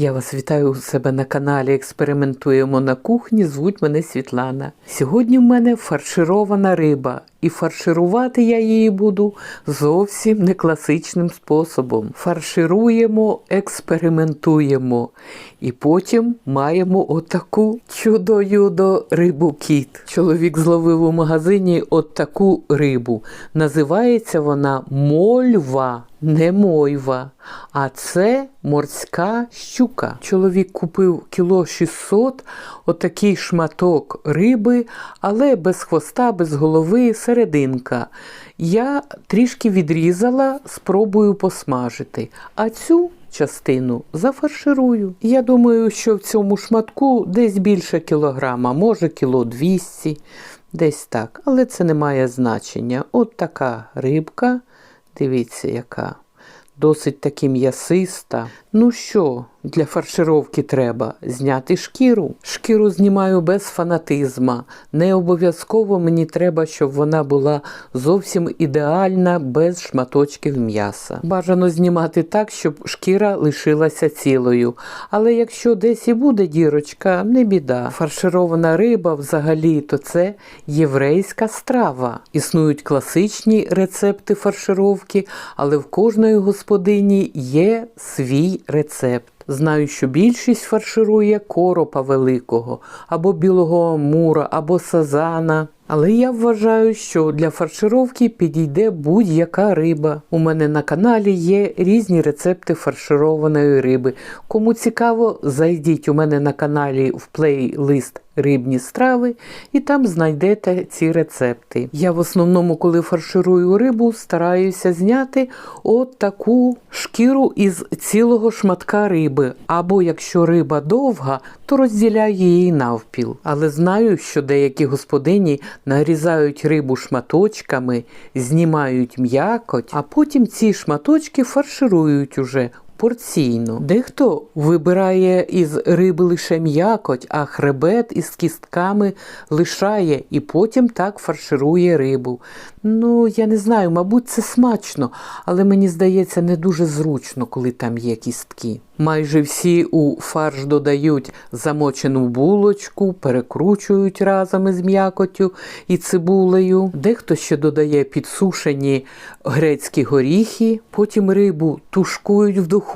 Я вас вітаю у себе на каналі Експериментуємо на кухні. Звуть мене Світлана. Сьогодні в мене фарширована риба, і фарширувати я її буду зовсім не класичним способом. Фаршируємо, експериментуємо. І потім маємо отаку чудо-юдо рибу кіт. Чоловік зловив у магазині от таку рибу. Називається вона мольва, не мойва. А це морська щука. Чоловік купив кіло 600, отакий шматок риби, але без хвоста, без голови, серединка. Я трішки відрізала, спробую посмажити. А цю частину зафарширую. Я думаю, що в цьому шматку десь більше кілограма, може кіло 200, десь так. Але це не має значення. От така рибка, дивіться, яка. Досить таки м'ясиста. Ну що, для фаршировки треба зняти шкіру. Шкіру знімаю без фанатизма. Не обов'язково мені треба, щоб вона була зовсім ідеальна, без шматочків м'яса. Бажано знімати так, щоб шкіра лишилася цілою. Але якщо десь і буде дірочка, не біда. Фарширована риба взагалі то це єврейська страва. Існують класичні рецепти фаршировки, але в кожної господині є свій рецепт. Знаю, що більшість фарширує коропа великого, або білого мура, або сазана. Але я вважаю, що для фаршировки підійде будь-яка риба. У мене на каналі є різні рецепти фаршированої риби. Кому цікаво, зайдіть у мене на каналі в плейлист Рибні страви і там знайдете ці рецепти. Я в основному, коли фарширую рибу, стараюся зняти от таку шкіру із цілого шматка риби. Або якщо риба довга, то розділяю її навпіл. Але знаю, що деякі господині нарізають рибу шматочками, знімають м'якоть, а потім ці шматочки фарширують уже. Порційно. Дехто вибирає із риби лише м'якоть, а хребет із кістками лишає і потім так фарширує рибу. Ну, я не знаю, мабуть, це смачно, але мені здається, не дуже зручно, коли там є кістки. Майже всі у фарш додають замочену булочку, перекручують разом із м'якоттю і цибулею. Дехто ще додає підсушені грецькі горіхи, потім рибу тушкують в духовці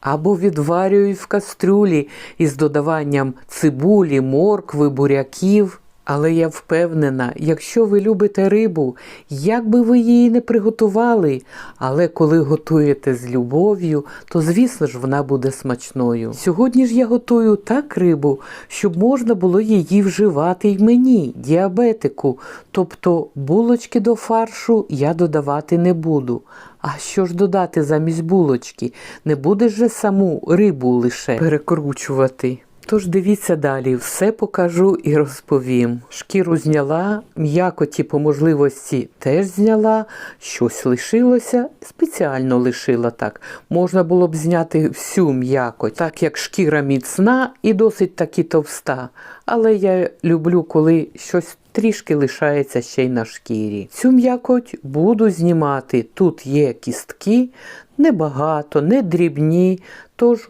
або відварюють в кастрюлі із додаванням цибулі, моркви, буряків. Але я впевнена, якщо ви любите рибу, як би ви її не приготували, але коли готуєте з любов'ю, то звісно ж вона буде смачною. Сьогодні ж я готую так рибу, щоб можна було її вживати й мені, діабетику. Тобто булочки до фаршу я додавати не буду. А що ж додати замість булочки? Не будеш же саму рибу лише перекручувати. Тож дивіться далі, все покажу і розповім. Шкіру зняла, м'якоті по можливості теж зняла, щось лишилося, спеціально лишила так. Можна було б зняти всю м'якоть, так як шкіра міцна і досить таки товста. Але я люблю, коли щось трішки лишається ще й на шкірі. Цю м'якоть буду знімати. Тут є кістки, небагато, не дрібні, тож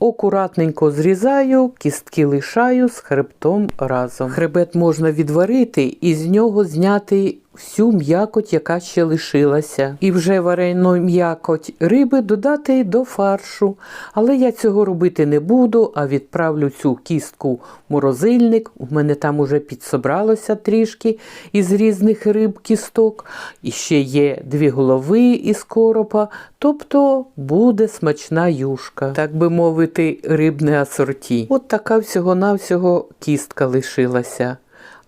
Акуратненько зрізаю, кістки лишаю з хребтом разом. Хребет можна відварити і з нього зняти всю м'якоть, яка ще лишилася. І вже варену м'якоть риби додати до фаршу. Але я цього робити не буду, а відправлю цю кістку в морозильник. У мене там уже підсобралося трішки із різних риб кісток. І ще є дві голови із коропа. Тобто буде смачна юшка, так би мовити, рибне асорті. От така всього-навсього кістка лишилася.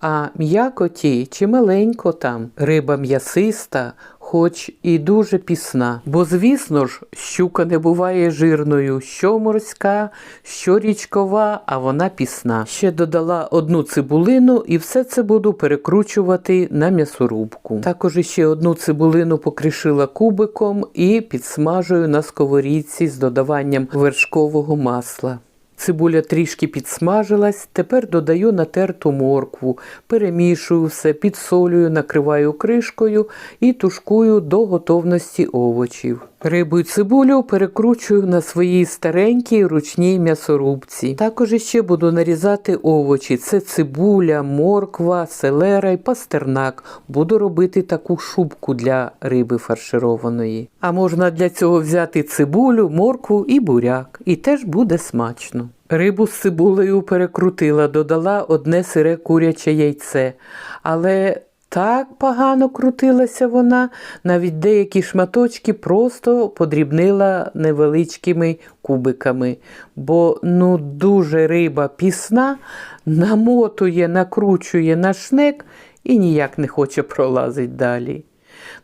А м'якоті чималенько там, риба м'ясиста, хоч і дуже пісна. Бо, звісно ж, щука не буває жирною, що морська, що річкова, а вона пісна. Ще додала одну цибулину і все це буду перекручувати на м'ясорубку. Також ще одну цибулину покришила кубиком і підсмажую на сковорідці з додаванням вершкового масла. Цибуля трішки підсмажилась, тепер додаю натерту моркву, перемішую все, підсолюю, накриваю кришкою і тушкую до готовності овочів. Рибу і цибулю перекручую на своїй старенькій ручній м'ясорубці. Також ще буду нарізати овочі: це цибуля, морква, селера і пастернак. Буду робити таку шубку для риби фаршированої. А можна для цього взяти цибулю, моркву і буряк. І теж буде смачно. Рибу з цибулею перекрутила, додала одне сире куряче яйце. Але так погано крутилася вона, навіть деякі шматочки просто подрібнила невеличкими кубиками. Бо ну дуже риба пісна, намотує, накручує на шнек і ніяк не хоче пролазити далі.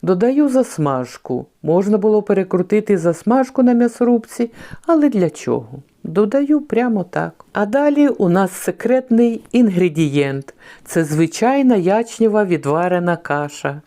Додаю засмажку. Можна було перекрутити засмажку на м'ясорубці, але для чого? Додаю прямо так. А далі у нас секретний інгредієнт це звичайна ячнєва відварена каша.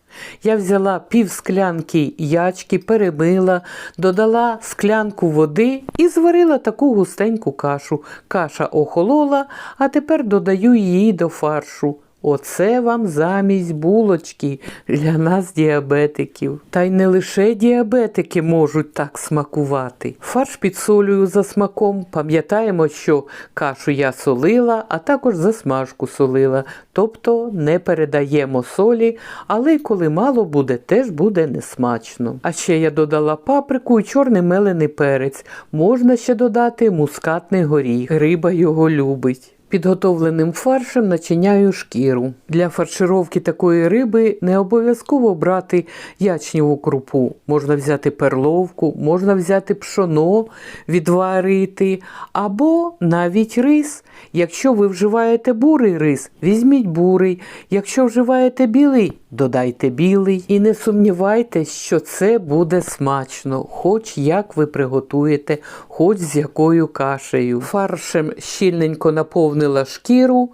Я взяла пів склянки ячки, перемила, додала склянку води і зварила таку густеньку кашу. Каша охолола, а тепер додаю її до фаршу. Оце вам замість булочки для нас, діабетиків. Та й не лише діабетики можуть так смакувати. Фарш підсолюю за смаком. Пам'ятаємо, що кашу я солила, а також засмажку солила. Тобто не передаємо солі, але коли мало буде, теж буде несмачно. А ще я додала паприку і чорний мелений перець. Можна ще додати мускатний горіх. Риба його любить. Підготовленим фаршем начиняю шкіру. Для фаршировки такої риби не обов'язково брати ячневу крупу. Можна взяти перловку, можна взяти пшоно, відварити, або навіть рис. Якщо ви вживаєте бурий рис, візьміть бурий. Якщо вживаєте білий, додайте білий. І не сумнівайтесь, що це буде смачно, хоч як ви приготуєте, хоч з якою кашею. Фаршем щільненько наповнила шкіру.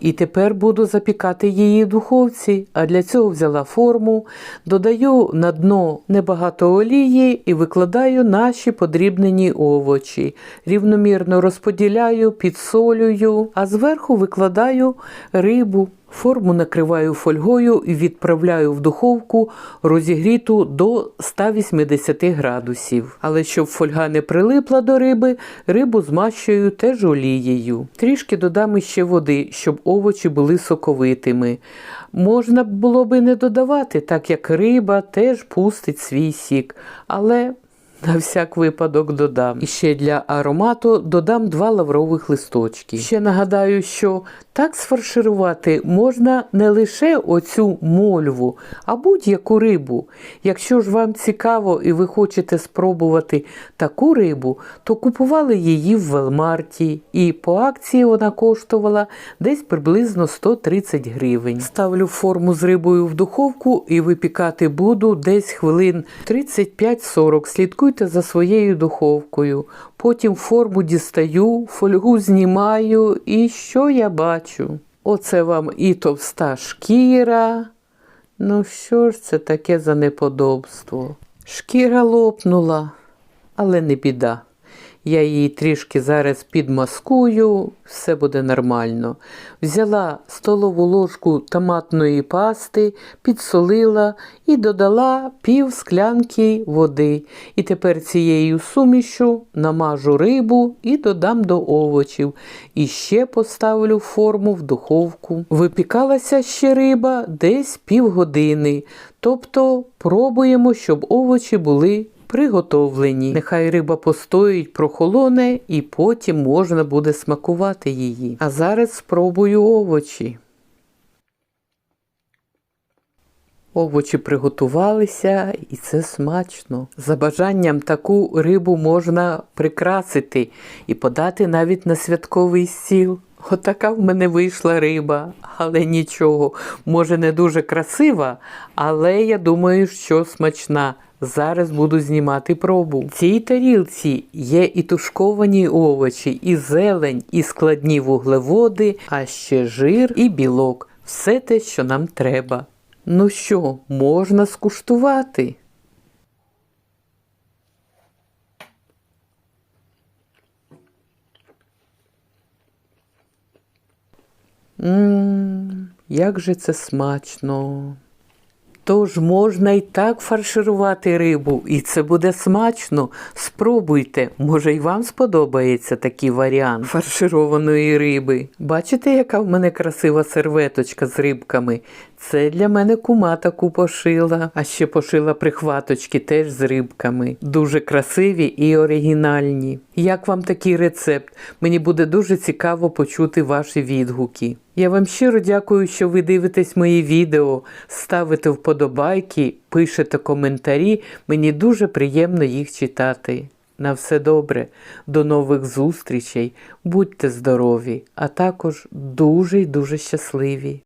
І тепер буду запікати її в духовці, а для цього взяла форму, додаю на дно небагато олії і викладаю наші подрібнені овочі. Рівномірно розподіляю, підсолюю, а зверху викладаю рибу. Форму накриваю фольгою і відправляю в духовку розігріту до 180 градусів. Але щоб фольга не прилипла до риби, рибу змащую теж олією. Трішки додам ще води, щоб овочі були соковитими. Можна було би не додавати, так як риба теж пустить свій сік. Але на всяк випадок додам. І ще для аромату додам два лаврових листочки. Ще нагадаю, що так сфарширувати можна не лише оцю мольву, а будь-яку рибу. Якщо ж вам цікаво і ви хочете спробувати таку рибу, то купували її в Велмарті, і по акції вона коштувала десь приблизно 130 гривень. Ставлю форму з рибою в духовку і випікати буду десь хвилин 35-40. Слідкуйте за своєю духовкою. Потім форму дістаю, фольгу знімаю і що я бачу? Оце вам і товста шкіра. Ну, що ж це таке за неподобство? Шкіра лопнула, але не біда. Я її трішки зараз підмаскую, все буде нормально. Взяла столову ложку томатної пасти, підсолила і додала пів склянки води. І тепер цією сумішю намажу рибу і додам до овочів. І ще поставлю форму в духовку. Випікалася ще риба десь півгодини. Тобто пробуємо, щоб овочі були приготовлені. Нехай риба постоїть, прохолоне, і потім можна буде смакувати її. А зараз спробую овочі. Овочі приготувалися, і це смачно. За бажанням таку рибу можна прикрасити і подати навіть на святковий стіл. Отака в мене вийшла риба, але нічого. Може, не дуже красива, але я думаю, що смачна. Зараз буду знімати пробу. В цій тарілці є і тушковані овочі, і зелень, і складні вуглеводи, а ще жир і білок. Все те, що нам треба. Ну що, можна скуштувати? Ммм, як же це смачно. Тож можна і так фарширувати рибу, і це буде смачно. Спробуйте, може й вам сподобається такий варіант фаршированої риби. Бачите, яка в мене красива серветочка з рибками? Це для мене кума таку пошила, а ще пошила прихваточки теж з рибками. Дуже красиві і оригінальні. Як вам такий рецепт? Мені буде дуже цікаво почути ваші відгуки. Я вам щиро дякую, що ви дивитесь мої відео, ставите вподобайки, пишете коментарі. Мені дуже приємно їх читати. На все добре, до нових зустрічей, будьте здорові, а також дуже й дуже щасливі.